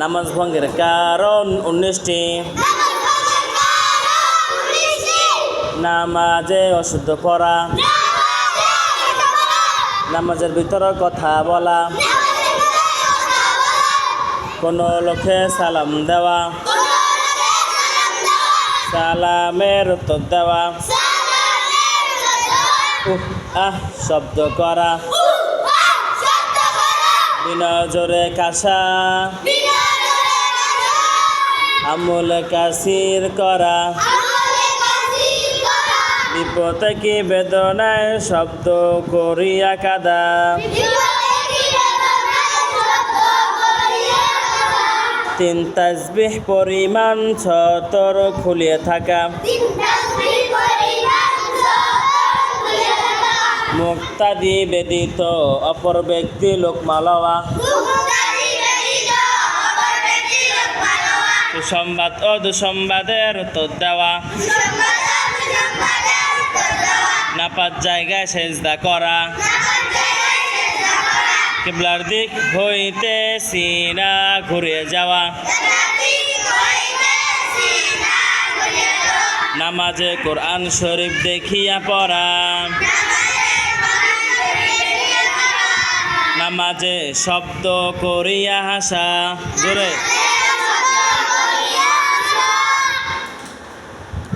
নামাজ ভঙ্গের কারণ উনিশটি। নামাজে অশুদ্ধ পড়া। নামাজের ভিতরে কথা বলা। কোনো লোকে সালাম দেওয়া। সালামের উত্তর দেওয়া। আহ শব্দ করা। বিনা জোরে কাশা আমুল কাসির করা। বিপদে কি বেদনায় শব্দ করিয়া কাদা। তিন তাসবিহ পরিমাণ ছতর খুলিয়ে থাকা। মুক্তাদি বেদিত অপর ব্যক্তি লোকমা লওয়া সুসংবাদ ও দুসংবাদের উত্তর দেওয়া। নাপাত জায়গায় সেজদা করা। কিবলার দিক হইতে সিনা ঘুরে যাওয়া। নামাজে কোরআন শরীফ দেখিয়া পড়া। নামাজে শব্দ করিয়া হাসা জোরে।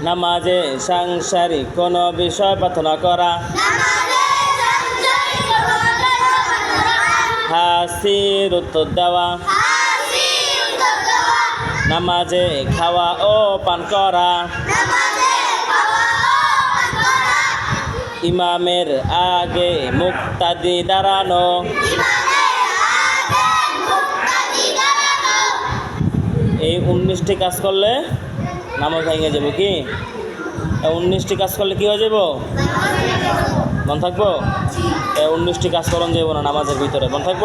নামাজে সাংসারিক কোনো বিষয় প্রার্থনা করা। হাসির উত্তর দেওয়া। নামাজে খাওয়া ও পান করা। ইমামের আগে মুক্তাদি দাঁড়ানো। এই উনিশটি কাজ করলে নামাজ ভেঙে যাব কি? উনিশটি কাজ করলে কি হয়ে যাব? মন থাকব? উনিশটি কাজ করন যাব না নামাজের ভিতরে। মন থাকব?